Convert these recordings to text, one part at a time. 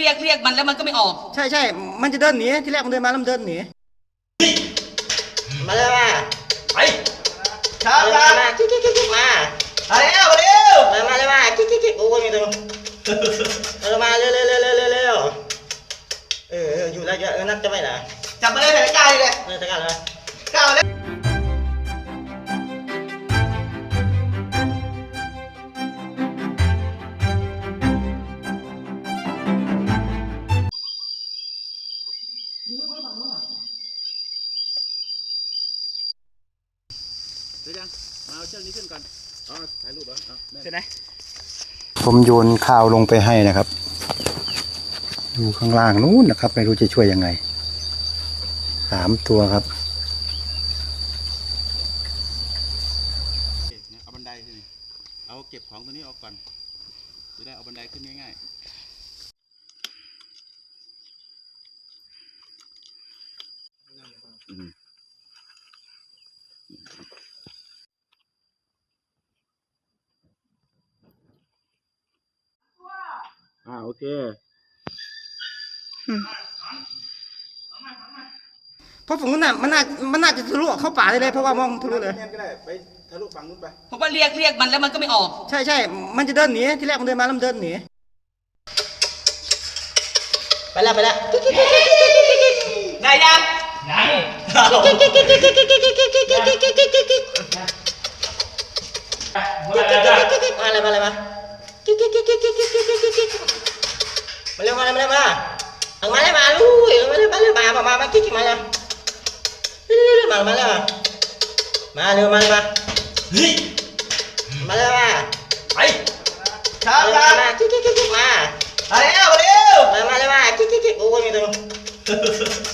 เรียกเรียกมันแล้วมันก็ไม่ออก ใช่ใช่ มันจะเดินหนีที่แรกมันเดินมาแล้วมันเดินหนี มาเลยมาไปช้ามาช้ามากิ๊กกิ๊กกิ๊กมามาแล้วมาเร็วมามาเลยมากิ๊กกิ๊กกิ๊กโอ้ยมีตรงเออมาเร็วเร็วเร็วเร็วเร็วเร็วเออเอออยู่แล้วเยอะเออนัดจะไม่นะจับมาเลยแผลกายเลย เออตะกันเลยก้าวเลยผมโยนข้าวลงไปให้นะครับ อยู่ข้างล่างนู้นนะครับ ไม่รู้จะช่วยยังไงสามตัวครับเอาบันไดขึ้นนี่เอาเก็บของตัวนี้ออกก่อน จะได้เอาบันไดขึ้นง่ายๆอืม อ่าโอเคเพราะฝั่งนู้นน่ะมันน่ามันน่าจะทะลุเข้าป่าได้เลยเพราะว่ามองทะลุเลยแค่ก็ได้ไปทะลุฝั่งนู้นไปเพราะว่าเรียกเรียกมันแล้วมันก็ไม่ออก ใช่ใช่มันจะเดินหนีที่แรกมันเดินมาแล้วมันเดินหนีไปแล้วไปแล้วกิ๊กกิ๊กกิ๊กกิ๊กกิ๊กกิ๊กได้ยังยัง เร็วมาเร็วมาเร็วมาเอามาเลยมาลุยมาเลยมาเลยมามามามากิ๊กกิ๊กมาเลยเร็วเร็วมามาเลยมาเร็วมาเลยมาเฮ้ยมาเลยมาไปช้ามาช้ามากิ๊กกิ๊กกิ๊กกิ๊กมามาแล้วมาเร็วมามาเลยมากิ๊กกิ๊กกิ๊กโอ้ยมีตรง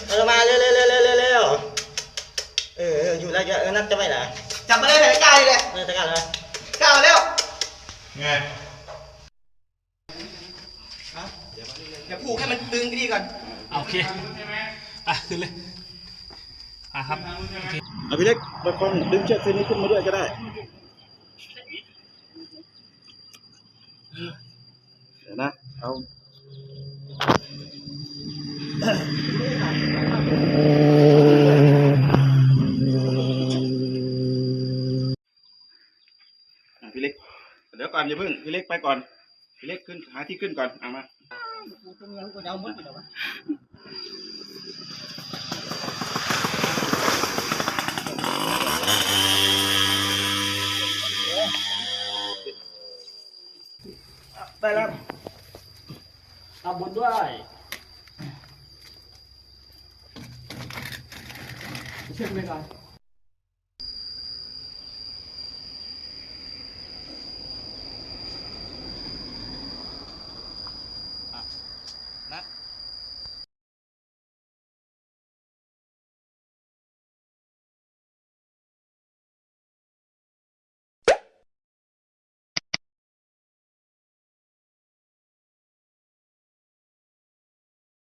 เออมาเร็วเร็วเร็วเร็วเร็วเอออยู่แล้วเออนัดจะไม่นจับมาเลยแผลกายเลยเออตะกันเลยก้าวเร็วไง เดี๋ยวผูกให้มันตึงดีก่อน โอเคอะขึ้นเลยอะครับเอาพี่เล็กประคองดึงเชือกเส้นนี้ขึ้นมาด้วยก็ได้เดี๋ยวนะเอาอะพี่เล็ก เดี๋ยวก่อนอย่าเพิ่งพี่เล็กไปก่อนพี่เล็กขึ้นหาที่ขึ้นก่อนเอามา จะเอามดไปหรอวะได้แล้วทำบุญด้วยเช็คไหมครับ